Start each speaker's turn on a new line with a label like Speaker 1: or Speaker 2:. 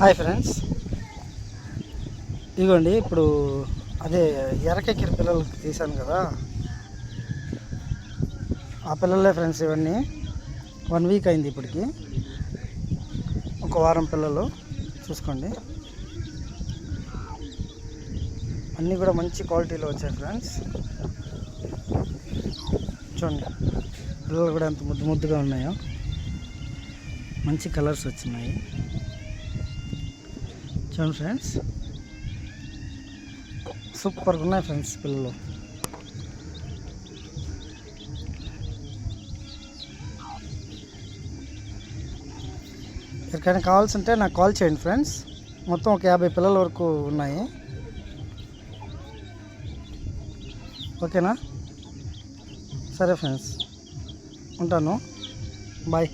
Speaker 1: Hi friends. ఇదిగోండి ఇప్పుడు అదే ఎరకెక్కిన పిల్లలకి తీశాను కదా. ఆ పిల్లలే ఫ్రెండ్స్ ఇవన్నీ. వన్ వీక్ అయింది ఇప్పటికి. ఒక వారం పిల్లలు చూసుకోండి. అన్నీ కూడా మంచి క్వాలిటీలో వచ్చాయి ఫ్రెండ్స్. చూడండి పిల్లలు కూడా ఎంత ముద్దు ముద్దుగా ఉన్నాయో. మంచి కలర్స్ వచ్చినాయి. చూడండి ఫ్రెండ్స్. సూపర్గా ఉన్నాయి ఫ్రెండ్స్ పిల్లలు. ఎవరికైనా కావాల్సి ఉంటే నాకు కాల్ చేయండి ఫ్రెండ్స్. మొత్తం ఒక యాభై పిల్లల వరకు ఉన్నాయి. ఓకేనా? సరే ఫ్రెండ్స్. ఉంటాను. బాయ్.